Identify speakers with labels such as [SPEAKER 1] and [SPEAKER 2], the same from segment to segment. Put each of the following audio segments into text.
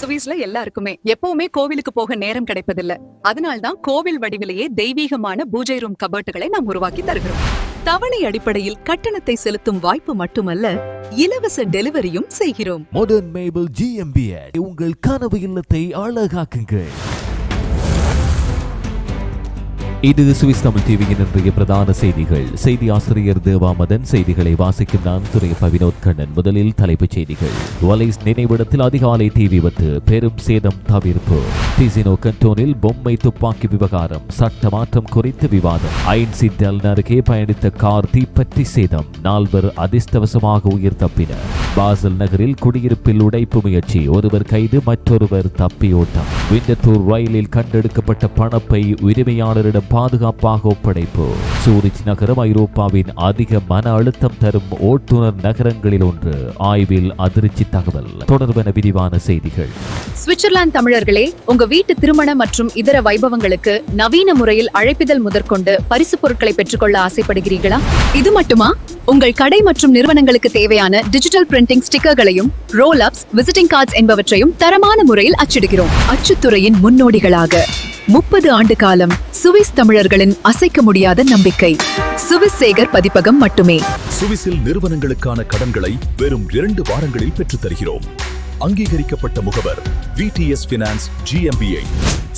[SPEAKER 1] சுவிஸ்ல எல்லாருக்குமே. எப்பவுமே கோவிலுக்கு போக நேரம் கிடைப்பதில்ல. அதனால்தான் கோவில் வடிவிலேயே தெய்வீகமான பூஜை ரூம் கபர்ட்டுகளை நாம் உருவாக்கி தருகிறோம். தவணை அடிப்படையில் கட்டணத்தை செலுத்தும் வாய்ப்பு மட்டுமல்ல இலவச டெலிவரியும் செய்கிறோம்.
[SPEAKER 2] மாடர்ன் மேபிள் ஜிஎம்பிஎச் உங்கள் கனவு இல்லத்தை அழகாக்குங்கள் இது சுவிஸ் தமிழ் டிவியின் இன்றைய பிரதான செய்திகள். செய்தி ஆசிரியர் தேவாமதன் செய்திகளை வாசிக்கும் நான் துறை பவினோத் கண்ணன். முதலில் தலைப்புச் செய்திகள். வலைஸ் நினைவிடத்தில் அதிகாலை தீ விபத்து பெரும் சேதம் தவிர்ப்பு. டிசினோ கண்டோனில் பொம்மை துப்பாக்கி விவகாரம் சட்ட மாற்றம் குறித்து விவாதம். ஐன்சி டெல் அருகே பயணித்த கார் தீப்பற்றி சேதம் நால்வர் அதிர்ஷ்டவசமாக உயிர் தப்பினர். பாசல் நகரில் குடியிருப்பில் உடைப்பு முயற்சி ஒருவர் கைது மற்றொருவர் தப்பியோட்டம். விண்டத்தூர் ரயிலில் கண்டெடுக்கப்பட்ட பணப்பை உரிமையாளரிடம் பாதுகாப்பாக ஒப்படைப்பு. சூரிச் நகரம் ஐரோப்பாவின் அதிக மன அழுத்தம் தரும் ஓட்டுநர் நகரங்களில் ஒன்று. ஆய்வில் அதிர்ச்சி தகவல். தொடர்பென விரிவான செய்திகள்.
[SPEAKER 3] சுவிட்சர்லாந்து தமிழர்களே உங்க வீட்டு திருமண மற்றும் இதர வைபவங்களுக்கு நவீன முறையில் அழைப்பிதழ் முதற்கொண்டு பரிசு பொருட்களை பெற்றுக்கொள்ள ஆசைப்படுகிறீர்களா? இது மட்டுமா? உங்கள் கடை மற்றும் நிறுவனங்களுக்கு தேவையான டிஜிட்டல் பிரிண்டிங் ஸ்டிக்கர்களையும் ரோல் அப்ஸ் விசிட்டிங் கார்ட்ஸ் என்பவற்றையும் தரமான முறையில் அச்சிடுகிறோம். அச்சுத்துறையின் முன்னோடிகளாக. முப்பது ஆண்டு காலம் சுவிஸ் தமிழர்களின் அசைக்க முடியாத நம்பிக்கை. சுவிஸ் சேகர் பதிப்பகம் மட்டுமே.
[SPEAKER 4] சுவிஸில் நிறுவனங்களுக்கான கடன்களை வெறும் இரண்டு வாரங்களில் பெற்றுத் தருகிறோம் அங்கீகரிக்கப்பட்ட முகவர் விடிஎஸ் பினான்ஸ் ஜிஎம்பிஐ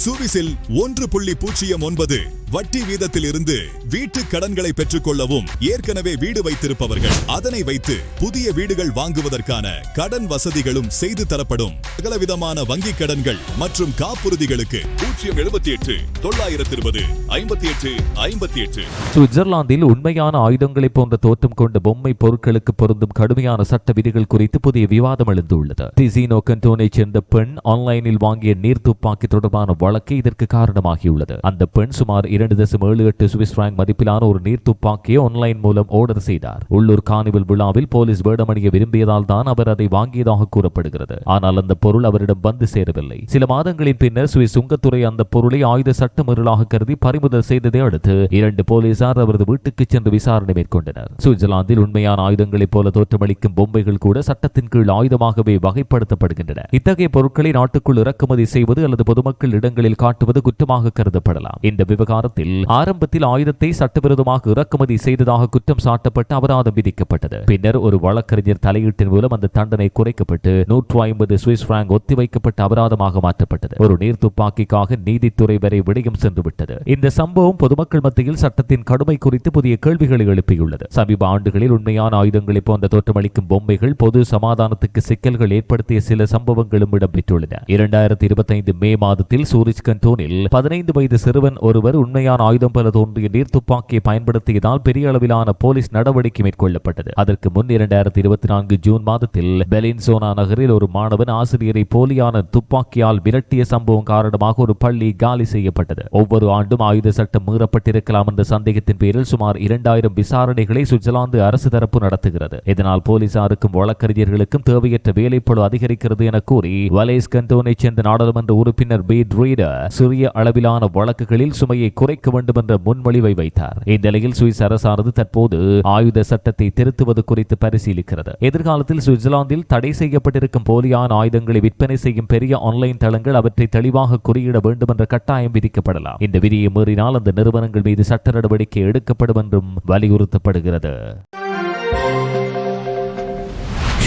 [SPEAKER 5] சுவிசில் ஒன்று புள்ளி பூஜ்ஜியம் ஒன்பது வட்டி வீதத்தில் இருந்து வீட்டு கடன்களை பெற்றுக்கொள்ளவும் ஏற்கனவே வீடு வைத்திருப்பவர்கள். அதனை வைத்து புதிய வீடுகள் வாங்குவதற்கான கடன் வசதிகளும் செய்து தரப்படும். சகலவிதமான வங்கி கடன்கள் மற்றும் காப்புறுதிகளுக்கு பூஜ்ஜியம் எழுபத்தி எட்டு தொள்ளாயிரத்தி இருபது ஐம்பத்தி எட்டு ஐம்பத்தி எட்டு
[SPEAKER 2] சுவிட்சர்லாந்தில் உண்மையான ஆயுதங்களை போன்ற தோற்றம் கொண்ட பொம்மை பொருட்களுக்கு பொருந்தும் கடுமையான சட்ட விதிகள் குறித்து புதிய விவாதம் எழுந்துள்ளது. டிசினோ கண்டோனை சேர்ந்த பெண் ஆன்லைனில் வாங்கிய நீர் துப்பாக்கி தொடர்பான வழக்கு இதற்கு காரணமாகியுள்ளது. அந்த பெண் சுமார் இரண்டு தசம் ஏழு எட்டு சுவிஸ் பிராங்க் மதிப்பிலான ஒரு நீர் துப்பாக்கியை ஆன்லைன் மூலம் ஆர்டர் செய்தார். உள்ளூர் கார்னிவல் விழாவில் போலீஸ் வேடமணிய விரும்பியதால் தான் அவர் அதை வாங்கியதாக கூறப்படுகிறது. ஆனால் அந்த பொருள் அவரிடம் வந்து சேரவில்லை. சில மாதங்களின் பின்னர் சுவிஸ் சுங்கத்துறை அந்த பொருளை ஆயுத சட்டமீறலாக கருதி பறிமுதல் செய்ததை அடுத்து இரண்டு போலீசார் அவரது வீட்டுக்கு சென்று விசாரணை மேற்கொண்டனர். சுவிட்சர்லாந்தில் உண்மையான ஆயுதங்களைப் போல தோற்றமளிக்கும் பொம்மைகள் கூட சட்டத்தின் கீழ் ஆயுதமாகவே வகைப்படுத்தப்படுகின்றன. இத்தகைய பொருட்களை நாட்டுக்குள் இறக்குமதி செய்வது அல்லது பொதுமக்கள் இடங்கள் இடங்களில் காட்டுவது குற்றமாக கருதப்படலாம். இந்த விவகாரத்தில் ஆரம்பத்தில் ஆயுதத்தை சட்டவிரோதமாக இறக்குமதி செய்ததாக குற்றம் சாட்டப்பட்டு அபராதம் விதிக்கப்பட்டது. பின்னர் ஒரு வழக்கறிஞர் தலையீட்டின் மூலம் அந்த தண்டனை குறைக்கப்பட்டு நூற்று ஐம்பது சுவிஸ் பிராங்க் ஒத்திவைக்கப்பட்ட அபராதமாக மாற்றப்பட்டது. ஒரு நீர் துப்பாக்கிக்காக நீதித்துறை வரை விடயம் சென்று விட்டது இந்த சம்பவம் பொதுமக்கள் மத்தியில் சட்டத்தின் கடுமை குறித்து புதிய கேள்விகளை எழுப்பியுள்ளது. சமீப ஆண்டுகளில் உண்மையான ஆயுதங்களை போன்ற தோற்றமளிக்கும் பொம்மைகள் பொது சமாதானத்துக்கு சிக்கல்கள் ஏற்படுத்திய சில சம்பவங்களும் இடம்பெற்றுள்ளன. இரண்டாயிரத்தி இருபத்தைந்து மே மாதத்தில் சூரிச் கண்டோனில் பதினைந்து வயது சிறுவன் ஒருவர் உண்மையான ஆயுதம் போல தோன்றிய நீர் துப்பாக்கியை பயன்படுத்தியதால் பெரிய அளவிலான போலீஸ் நடவடிக்கை மேற்கொள்ளப்பட்டது. அதற்கு முன் இரண்டாயிரத்தி இருபத்தி நான்கு ஜூன் மாதத்தில் பெலின்சோனா நகரில் ஒரு மாணவன் ஆசிரியரை போலியான துப்பாக்கியால் விரட்டிய சம்பவம் காரணமாக ஒரு பள்ளி காலி செய்யப்பட்டது. ஒவ்வொரு ஆண்டும் ஆயுத சட்டம் மீறப்பட்டிருக்கலாம் என்ற சந்தேகத்தின் பேரில் சுமார் இரண்டாயிரம் விசாரணைகளை சுவிட்சர்லாந்து அரசு தரப்பு நடத்துகிறது. இதனால் போலீசாருக்கும் வழக்கறிஞர்களுக்கும் தேவையற்ற வேலைப்பழு அதிகரிக்கிறது என கூறி வலேஸ் கண்டோனை சேர்ந்த நாடாளுமன்ற உறுப்பினர் பீட் ரீடர் சிறிய அளவிலான வழக்குகளில் சுமையை குறைக்க வேண்டும் என்ற முன்மொழிவை வைத்தார். இந்நிலையில் சுவிஸ் அரசானது தற்போது ஆயுத சட்டத்தை திருத்துவது குறித்து பரிசீலிக்கிறது. எதிர்காலத்தில் சுவிட்சர்லாந்தில் தடை செய்யப்பட்டிருக்கும் போலியான ஆயுதங்களை விற்பனை செய்யும் பெரிய ஆன்லைன் தளங்கள் அவற்றை தெளிவாக குறியிட வேண்டும் என்ற கட்டாயம் விதிக்கப்படலாம். இந்த விதியை மீறினால் அந்த நிறுவனங்கள் மீது சட்ட நடவடிக்கை எடுக்கப்படும் என்றும் வலியுறுத்தப்படுகிறது.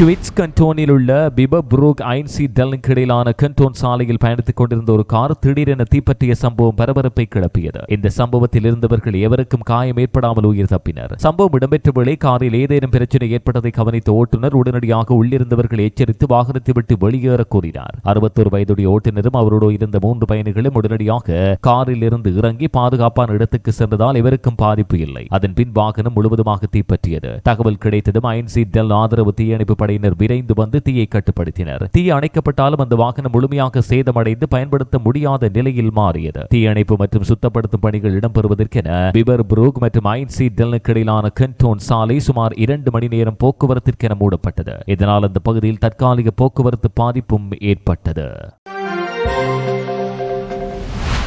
[SPEAKER 2] ஷுவிட்ஸ் கண்டோனில் உள்ள பிபப்ரூக் ஐன்சி டெல்லிங் இடையிலான கண்டோன் சாலையில் பயணித்துக் கொண்டிருந்த ஒரு கார் திடீரென தீப்பற்றிய சம்பவம் பரபரப்பை கிளப்பியது. இந்த சம்பவத்தில் இருந்தவர்கள் எவருக்கும் காயம் ஏற்படாமல் உயிர் தப்பினர். சம்பவம் இடம்பெற்ற வேளை காரில் ஏதேனும் பிரச்சனை ஏற்பட்டதை கவனித்த ஓட்டுநர் உடனடியாக உள்ளிருந்தவர்களை எச்சரித்து வாகனத்தை விட்டு வெளியேற கூறினார் அறுபத்தோரு வயதுடைய ஓட்டுநரும் அவரோடு இருந்த மூன்று பயணிகளும் உடனடியாக காரில் இருந்து இறங்கி பாதுகாப்பான இடத்துக்கு சென்றதால் இவருக்கும் பாதிப்பு இல்லை. அதன் பின் வாகனம் முழுவதுமாக தீப்பற்றியது. தகவல் கிடைத்ததும் ஐன்சி டெல் ஆதரவு தீயணைப்பு படையினர் விரைந்து வந்து தீயை கட்டுப்படுத்தினர். தீ அணைக்கப்பட்டாலும் அந்த வாகனம் முழுமையாக சேதமடைந்து பயன்படுத்த முடியாத நிலையில் மாறியது. தீயணைப்பு மற்றும் சுத்தப்படுத்தும் பணிகள் இடம்பெறுவதற்கென பிபர் புரூக் மற்றும் ஐன்சி டெல்னுக்கு இடையிலான கென்டோன் சாலை சுமார் இரண்டு மணி நேரம் போக்குவரத்திற்கென மூடப்பட்டது. இதனால் அந்த பகுதியில் தற்காலிக போக்குவரத்து பாதிப்பும் ஏற்பட்டது.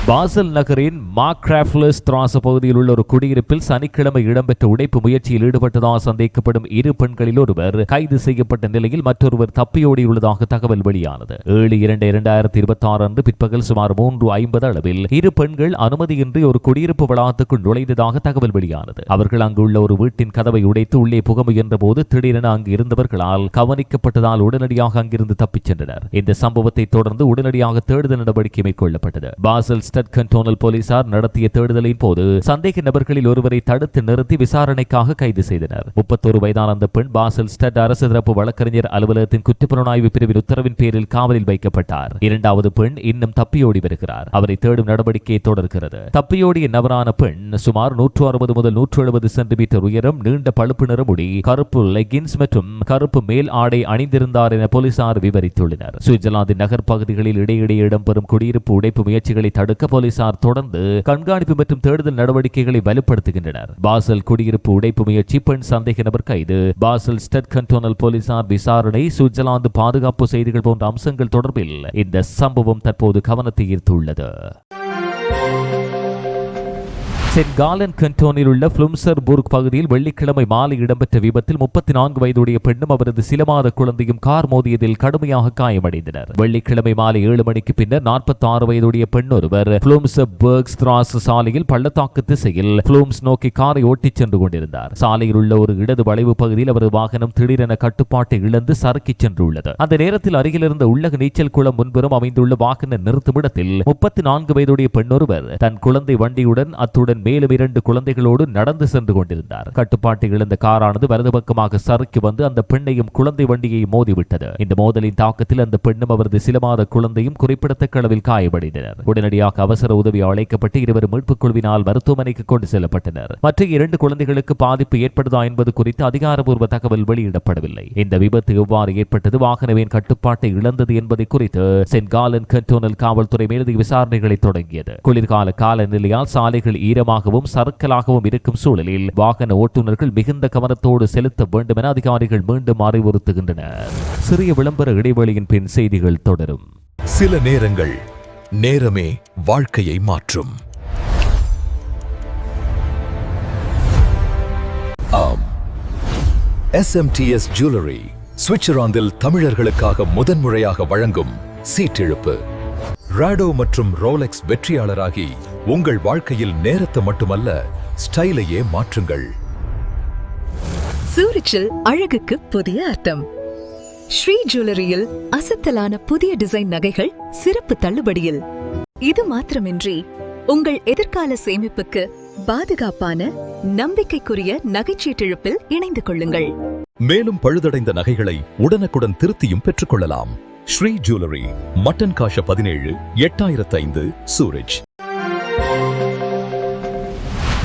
[SPEAKER 2] பாசல் நகரின் மாக்ராஃப்லஸ் திராச பகுதியில் உள்ள ஒரு குடியிருப்பில் சனிக்கிழமை இடம்பெற்ற உடைப்பு முயற்சியில் ஈடுபட்டதாக சந்தேகப்படும் இரு பெண்களில் ஒருவர் கைது செய்யப்பட்ட நிலையில் மற்றொருவர் தப்பியோடியுள்ளதாக தகவல் வெளியானது. ஏழு இரண்டு இரண்டாயிரத்தி இருபத்தி ஆறு அன்று பிற்பகல் சுமார் மூன்று ஐம்பது அளவில் இரு பெண்கள் அனுமதியின்றி ஒரு குடியிருப்பு வளாகத்துக்குள் நுழைந்ததாக தகவல் வெளியானது. அவர்கள் அங்குள்ள ஒரு வீட்டின் கதவை உடைத்து உள்ளே புக முயன்ற போது திடீரென அங்கு இருந்தவர்களால் கவனிக்கப்பட்டதால் உடனடியாக அங்கிருந்து தப்பிச் சென்றனர். இந்த சம்பவத்தை தொடர்ந்து உடனடியாக தேடுதல் நடவடிக்கை மேற்கொள்ளப்பட்டது. பாசல் ஸ்டட் கண்டோனல் போலீசார் நடத்திய தேடுதலின் போது சந்தேக நபர்களில் ஒருவரை தடுத்து நிறுத்தி விசாரணைக்காக கைது செய்தனர். முப்பத்தொரு வயதான அந்த பெண் பாசல் ஸ்டட் அரசு தரப்பு வழக்கறிஞர் அலுவலகத்தின் குற்றப்புலனாய்வு பிரிவின் உத்தரவின் பேரில் காவலில் வைக்கப்பட்டார். இரண்டாவது பெண் இன்னும் தப்பியோடி வருகிறார். அவரை தேடும் நடவடிக்கை தொடர்கிறது. தப்பியோடிய நபரான பெண் சுமார் நூற்று அறுபது முதல் நூற்று எழுபது சென்டிமீட்டர் உயரம் நீண்ட பழுப்பு நிற முடி கருப்பு லெகின்ஸ் மற்றும் கருப்பு மேல் ஆடை அணிந்திருந்தார் என போலீசார் விவரித்துள்ளனர். சுவிட்சர்லாந்து நகர் பகுதிகளில் இடையிடையே இடம்பெறும் குடியிருப்பு உடைப்பு முயற்சிகளை தடுக்க போலீசார் தொடர்ந்து கண்காணிப்பு மற்றும் தேடுதல் நடவடிக்கைகளை வலுப்படுத்துகின்றனர். பாசல் குடியிருப்பு உடைப்பு முயற்சி பெண் சந்தேக நபர் கைது. பாசல் ஸ்டெட் கண்டோனல் போலீசார் விசாரணை சுவிட்சர்லாந்து பாதுகாப்பு செய்திகள் போன்ற அம்சங்கள் தொடர்பில் இந்த சம்பவம் தற்போது கவனத்தை ஈர்த்துள்ளது. சென்காலன் கண்டோனில் உள்ள புளும்சர்புர்க் பகுதியில் வெள்ளிக்கிழமை மாலை இடம்பெற்ற விபத்தில் முப்பத்தி நான்கு வயதுடைய பெண்ணும் அவரது சில மாத குழந்தையும் கார் மோதியதில் கடுமையாக காயமடைந்தனர். வெள்ளிக்கிழமை மாலை ஏழு மணிக்கு பின்னர் நாற்பத்தி ஆறு வயதுடைய பெண் ஒருவர் புளூம்ஸ்பர்க் ஸ்திராஸ் சாலையில் பள்ளத்தாக்கு திசையில் புளூம்ஸ் நோக்கி காரை ஓட்டிச் சென்று கொண்டிருந்தார். சாலையில் உள்ள ஒரு இடது வளைவு பகுதியில் அவரது வாகனம் திடீரென கட்டுப்பாட்டை இழந்து சறுக்கிச் சென்றுள்ளது. அந்த நேரத்தில் அருகில் இருந்த உள்ளக நீச்சல் குளம் முன்புறம் அமைந்துள்ள வாகன நிறுத்துமிடத்தில் முப்பத்தி நான்கு வயதுடைய பெண்ணொருவர் தன் குழந்தை வண்டியுடன் அத்துடன் மேலும் இரண்டு குழந்தைகளோடு நடந்து சென்று கொண்டிருந்தார். கட்டுப்பாட்டை இழந்த காரானது வலது பக்கமாக சறுக்கி வந்து அந்த பெண்ணையும் குழந்தை வண்டியை மோதிவிட்டது. இந்த மோதலின் தாக்கத்தில் அந்த பெண்ணும் அவரது சில மாத குழந்தையும் குறிப்பிடத்தக்க அளவில் காயமடைந்தனர். உடனடியாக அவசர உதவி அழைக்கப்பட்டு இருவர் மீட்புக் குழுவினால் மருத்துவமனைக்கு கொண்டு செல்லப்பட்டனர். மற்ற இரண்டு குழந்தைகளுக்கு பாதிப்பு ஏற்படுதா என்பது குறித்து அதிகாரப்பூர்வ தகவல் வெளியிடப்படவில்லை. இந்த விபத்து எவ்வாறு ஏற்பட்டது வாகனவின் கட்டுப்பாட்டை இழந்தது என்பதை குறித்து சென்ட் காலன் கண்டோனல் காவல்துறை மேலதிக விசாரணைகளை தொடங்கியது. குளிர்கால காலநிலையால் சாலைகள் ஈரமாகவும் சறுக்கலாகவும் இருக்கும் சூழலில் வாகன ஓட்டுநர்கள் மிகுந்த கவனத்தோடு செலுத்த வேண்டும் என அதிகாரிகள் மீண்டும் அறிவுறுத்துகின்றனர். சிறிய விளம்பர இடைவெளியின் பின் செய்திகள் தொடரும்.
[SPEAKER 4] சில நேரங்கள் நேரமே வாழ்க்கையை மாற்றும். ஆம். எஸ்எம்டிஎஸ் ஜுவல்லரி சுவிட்சர்லாந்தில் தமிழர்களுக்காக முதன்முறையாக வழங்கும் சீட்டிழுப்பு. ராடோ மற்றும் ரோலெக்ஸ் வெற்றியாளராகி உங்கள் வாழ்க்கையில் நேரத்தை மட்டுமல்ல ஸ்டைலையே மாற்றுங்கள்.
[SPEAKER 1] சூரிச்சில் அழகுக்கு புதிய அர்த்தம். ஸ்ரீ ஜுவல்லரியில் அசத்தலான புதிய டிசைன் நகைகள் சிறப்பு தள்ளுபடியில். இது மாத்திரமின்றி உங்கள் எதிர்கால சேமிப்புக்கு பாதுகாப்பான நம்பிக்கைக்குரிய நகைச்சீட்டிழுப்பில் இணைந்து கொள்ளுங்கள்.
[SPEAKER 4] மேலும் பழுதடைந்த நகைகளை உடனுக்குடன் திருத்தியும் பெற்றுக்கொள்ளலாம். ஸ்ரீ ஜுவல்லரி மட்டன் காஷ பதினேழு எட்டாயிரத்து ஐந்து சூரஜ்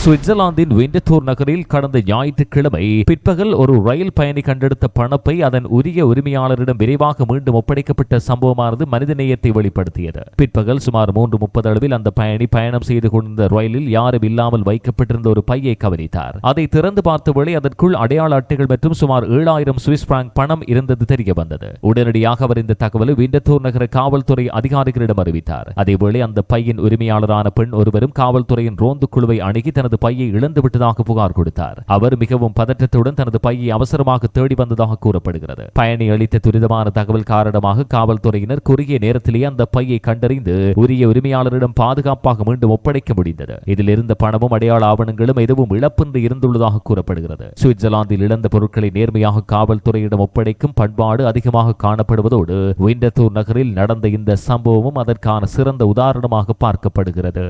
[SPEAKER 2] சுவிட்சர்லாந்தின் விண்டத்தூர் நகரில் கடந்த ஞாயிற்றுக்கிழமை பிற்பகல் ஒரு ரயில் பயணி கண்டெடுத்த பணப்பை அதன் உரிய உரிமையாளரிடம் விரைவாக மீண்டும் ஒப்படைக்கப்பட்ட சம்பவமானது மனிதநேயத்தை வெளிப்படுத்தியது. பிற்பகல் சுமார் மூன்று முப்பது அளவில் அந்த பயணி பயணம் செய்து கொண்டிருந்த ரயிலில் யாரும் இல்லாமல் வைக்கப்பட்டிருந்த ஒரு பையை கவனித்தார். அதை திறந்து பார்த்தபடி அதற்குள் அடையாள அட்டைகள் மற்றும் சுமார் ஏழாயிரம் சுவிஸ் பிராங்க் பணம் இருந்தது தெரிய வந்தது உடனடியாக அவர் இந்த தகவலை விண்டத்தூர் நகர காவல்துறை அதிகாரிகளிடம் அறிவித்தார். அதேவேளை அந்த பையின் உரிமையாளரான பெண் ஒருவரும் காவல்துறையின் ரோந்து குழுவை அணுகி தனது பையை இழந்து விட்டதாக புகார் கொடுத்தார். அவர் மிகவும் பதற்றத்துடன் தனது பையை அவசரமாக தேடி வந்ததாக கூறப்படுகிறது. பயணி அளித்த துரிதமான தகவல் காரணமாக காவல்துறையினர் குறுகிய நேரத்திலேயே அந்த பையை கண்டறிந்து உரிய உரிமையாளரிடம் பாதுகாப்பாக மீண்டும் ஒப்படைக்க முடிந்தது. இதில் இருந்த பணமும் அடையாள ஆவணங்களும் எதுவும் இழப்பின்றி இருந்துள்ளதாக கூறப்படுகிறது. சுவிட்சர்லாந்தில் இழந்த பொருட்களை நேர்மையாக காவல்துறையிடம் ஒப்படைக்கும் பண்பாடு அதிகமாக காணப்படுவதோடு விண்டத்தூர் நகரில் நடந்த இந்த சம்பவமும் அதற்கான சிறந்த உதாரணமாக பார்க்கப்படுகிறது.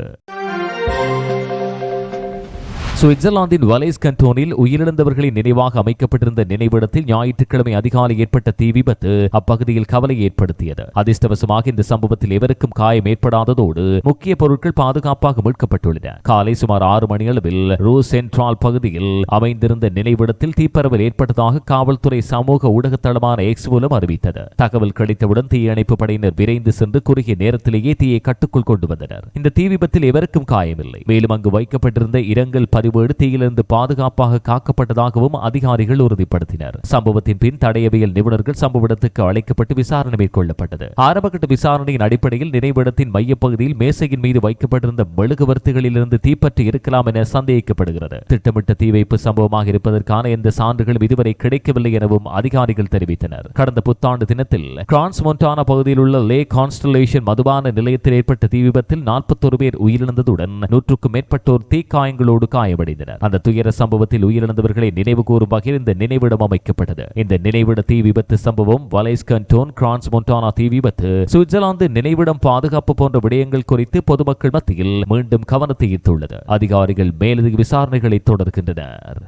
[SPEAKER 2] சுவிட்சர்லாந்தின் வலைஸ் கண்டோனில் உயிரிழந்தவர்களின் நினைவாக அமைக்கப்பட்டிருந்த நினைவிடத்தில் ஞாயிற்றுக்கிழமை அதிகாலை ஏற்பட்ட தீ விபத்து அப்பகுதியில் கவலை ஏற்படுத்தியது. அதிர்ஷ்டவசமாக இந்த சம்பவத்தில் எவருக்கும் காயம் ஏற்படாததோடு முக்கிய பொருட்கள் பாதுகாப்பாக மீட்கப்பட்டுள்ளன. காலை சுமார் ஆறு மணி அளவில் ரூ சென்ட்ரால் பகுதியில் அமைந்திருந்த நினைவிடத்தில் தீப்பரவல் ஏற்பட்டதாக காவல்துறை சமூக ஊடக தளமான எக்ஸ் மூலம் அறிவித்தது. தகவல் கிடைத்தவுடன் தீயணைப்பு படையினர் விரைந்து சென்று குறுகிய நேரத்திலேயே தீயை கட்டுக்குள் கொண்டு வந்தனர். இந்த தீ விபத்தில் எவருக்கும் காயமில்லை. மேலும் அங்கு வைக்கப்பட்டிருந்த இரங்கல் பதிவு பதிவேடு தீயிலிருந்து பாதுகாப்பாக காக்கப்பட்டதாகவும் அதிகாரிகள் உறுதிப்படுத்தினர். சம்பவத்தின் பின் தடையவியல் நிபுணர்கள் சம்பவ இடத்துக்கு அழைக்கப்பட்டு விசாரணை மேற்கொள்ளப்பட்டது. ஆரம்பகட்ட விசாரணையின் அடிப்படையில் நினைவிடத்தின் மையப்பகுதியில் மேசையின் மீது வைக்கப்பட்டிருந்த மெழுகுவர்த்திகளிலிருந்து தீப்பற்றி இருக்கலாம் என சந்தேகிக்கப்படுகிறது. திட்டமிட்ட தீ வைப்பு சம்பவமாக இருப்பதற்கான எந்த சான்றுகளும் இதுவரை கிடைக்கவில்லை எனவும் அதிகாரிகள் தெரிவித்தனர். கடந்த புத்தாண்டு தினத்தில் கிரான்ஸ் மொன்டானா பகுதியில் உள்ள லே கான்ஸ்டலேஷன் மதுபான நிலையத்தில் ஏற்பட்ட தீ விபத்தில் நாற்பத்தொரு பேர் உயிரிழந்ததுடன் நூற்றுக்கும் மேற்பட்டோர் தீக்காயங்களோடு காயம் காயமடைந்தனர் அந்த துயர சம்பவத்தில் உயிரிழந்தவர்களை நினைவு கூறும் வகையில் இந்த நினைவிடம் அமைக்கப்பட்டது. இந்த நினைவிட தீ விபத்து சம்பவம் வலைஸ் கண்டோன் கிரான்ஸ் மொண்டானா தீ விபத்து சுவிட்சர்லாந்து நினைவிடம் பாதுகாப்பு போன்ற விடயங்கள் குறித்து பொதுமக்கள் மத்தியில் மீண்டும் கவனத்தை ஈர்த்துள்ளது. அதிகாரிகள் மேலதிக விசாரணைகளை தொடர்கின்றனர்.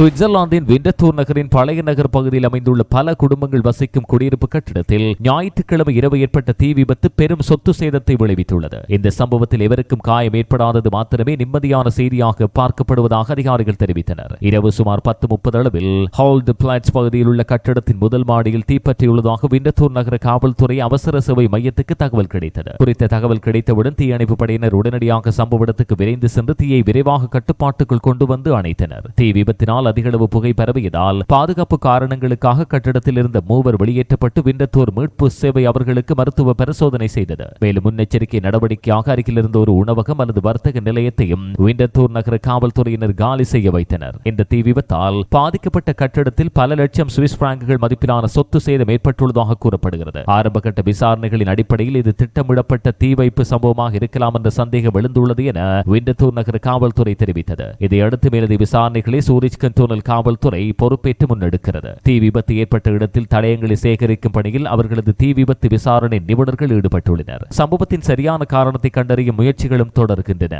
[SPEAKER 2] சுவிட்சர்லாந்தின் விண்டத்தூர் நகரின் பழைய நகர் பகுதியில் அமைந்துள்ள பல குடும்பங்கள் வசிக்கும் குடியிருப்பு கட்டிடத்தில் ஞாயிற்றுக்கிழமை இரவு ஏற்பட்ட தீ விபத்து பெரும் சொத்து சேதத்தை விளைவித்துள்ளது. இந்த சம்பவத்தில் எவருக்கும் காயம் ஏற்படாதது மாத்திரமே நிம்மதியான செய்தியாக பார்க்கப்படுவதாக அதிகாரிகள் தெரிவித்தனர். இரவு சுமார் பத்து முப்பது அளவில் ஹால்டு பிளாட்ஸ் பகுதியில் உள்ள கட்டிடத்தின் முதல் மாடியில் தீப்பற்றியுள்ளதாக விண்டத்தூர் நகர காவல்துறை அவசர சேவை மையத்துக்கு தகவல் கிடைத்தது. குறித்த தகவல் கிடைத்தவுடன் தீயணைப்பு படையினர் உடனடியாக சம்பவ இடத்துக்கு விரைந்து சென்று தீயை விரைவாக கட்டுப்பாட்டுக்குள் கொண்டு வந்து அணைத்தனர். தீ விபத்தினால் அதிகளவு புகை பரவியதால் பாதுகாப்பு காரணங்களுக்காக கட்டிடத்தில் இருந்த மூவர் வெளியேற்றப்பட்டு விண்டத்தூர் மீட்பு சேவை அவர்களுக்கு மருத்துவ பரிசோதனை செய்தது. மேலும் முன்னெச்சரிக்கை நடவடிக்கையாக அருகிலிருந்த ஒரு உணவகம் அல்லது வர்த்தக நிலையத்தையும் விண்டத்தூர் நகர காவல்துறையினர் காலி செய்ய வைத்தனர். இந்த தீ விபத்தால் பாதிக்கப்பட்ட கட்டிடத்தில் பல லட்சம் சுவிஸ் பிராங்குகள் மதிப்பிலான சொத்து சேதம் ஏற்பட்டுள்ளதாக கூறப்படுகிறது. ஆரம்பகட்ட விசாரணைகளின் அடிப்படையில் இது திட்டமிடப்பட்ட தீ வைப்பு சம்பவமாக இருக்கலாம் என்ற சந்தேகம் எழுந்துள்ளது என விண்டத்தூர் நகர காவல்துறை தெரிவித்தது. இதையடுத்து மேலதி விசாரணைகளை சூரிஜ் கண்டோனல் காவல்துறை பொறுப்பேற்று முன்னெடுக்கிறது. தீ விபத்து ஏற்பட்ட இடத்தில் தடயங்களை சேகரிக்கும் பணியில் அவர்களது தீ விபத்து விசாரணை நிபுணர்கள் ஈடுபட்டுள்ளனர். சம்பவத்தின் சரியான காரணத்தை கண்டறியும் முயற்சிகளும் தொடர்கின்றன.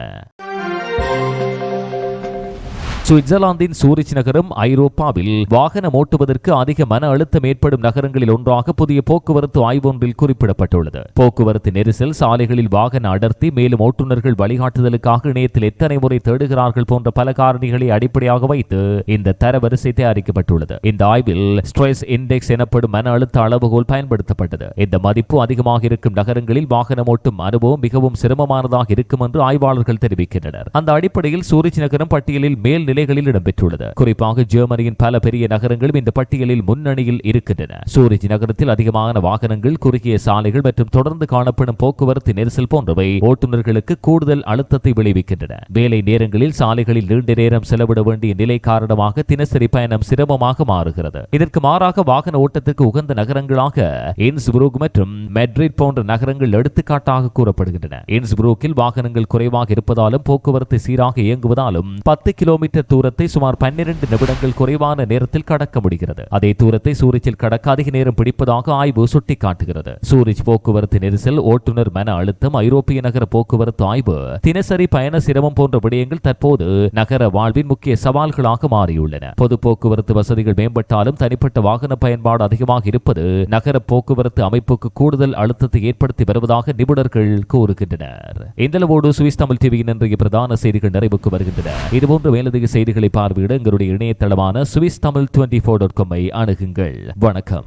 [SPEAKER 2] சுவிட்சர்லாந்தின் சூரிச் நகரம் ஐரோப்பாவில் வாகனம் ஓட்டுவதற்கு அதிக மன அழுத்தம் ஏற்படும் நகரங்களில் ஒன்றாக புதிய போக்குவரத்து ஆய்வொன்றில் குறிப்பிடப்பட்டுள்ளது. போக்குவரத்து நெரிசல் சாலைகளில் வாகன அடர்த்தி மேலும் ஓட்டுநர்கள் வழிகாட்டுதலுக்காக இணையத்தில் எத்தனை முறை தேடுகிறார்கள் போன்ற பல காரணிகளை அடிப்படையாக வைத்து இந்த தரவரிசை தயாரிக்கப்பட்டுள்ளது. இந்த ஆய்வில் ஸ்ட்ரெஸ் இண்டெக்ஸ் எனப்படும் மன அழுத்த அளவுகோல் பயன்படுத்தப்பட்டது. இந்த மதிப்பு அதிகமாக இருக்கும் நகரங்களில் வாகனம் ஓட்டும் அனுபவம் மிகவும் சிரமமானதாக இருக்கும் என்று ஆய்வாளர்கள் தெரிவிக்கின்றனர். அந்த அடிப்படையில் சூரிச் நகரம் பட்டியலில் மேல்நிலை நிலைகளில் இடம்பெற்றுள்ளது. குறிப்பாக ஜெர்மனியின் பல பெரிய நகரங்களும் இந்த பட்டியலில் முன்னணியில் இருக்கின்றன. சூரிஜ் நகரத்தில் அதிகமான வாகனங்கள் குறுகிய சாலைகள் மற்றும் தொடர்ந்து காணப்படும் போக்குவரத்து நெரிசல் போன்றவை ஓட்டுநர்களுக்கு கூடுதல் அழுத்தத்தை விளைவிக்கின்றன. வேலை நேரங்களில் சாலைகளில் நீண்ட நேரம் செலவிட வேண்டிய நிலை காரணமாக தினசரி பயணம் சிரமமாக மாறுகிறது. இதற்கு மாறாக வாகன ஓட்டத்துக்கு உகந்த நகரங்களாக இன்ஸ்புரூக் மற்றும் மெட்ரிட் போன்ற நகரங்கள் எடுத்துக்காட்டாக கூறப்படுகின்றன. இன்ஸ்புரூக்கில் வாகனங்கள் குறைவாக இருப்பதாலும் போக்குவரத்து சீராக இயங்குவதாலும் பத்து கிலோமீட்டர் தூரத்தை சுமார் பன்னிரண்டு நிமிடங்கள் குறைவான நேரத்தில் கடக்க முடிகிறது. அதே தூரத்தை சூரிச்சில் கடக்க அதிக நேரம் பிடிப்பதாக ஆய்வு சுட்டிக்காட்டுகிறது. சூரிச் போக்குவரத்து நெரிசல் ஓட்டுநர் மன அழுத்தம் ஐரோப்பிய நகர போக்குவரத்து ஆய்வு தினசரி பயண சிரமம் போன்ற விடயங்கள் தற்போது நகர வாழ்வின் முக்கிய சவால்களாக மாறியுள்ளன. பொது போக்குவரத்து வசதிகள் மேம்பட்டாலும் தனிப்பட்ட வாகன பயன்பாடு அதிகமாக இருப்பது நகர போக்குவரத்து அமைப்புக்கு கூடுதல் அழுத்தத்தை ஏற்படுத்தி வருவதாக நிபுணர்கள் கூறுகின்றனர். இந்தளவோடு சுவிஸ் தமிழ் டிவியின் இன்றைய பிரதான செய்திகள் நிறைவுக்கு வருகின்றன. இதுபோன்ற மேலதிக செய்திகளை பார்வையிட எங்களுடைய இணையதளமான Swiss Tamil twenty four dot காமை அணுகுங்கள். வணக்கம்.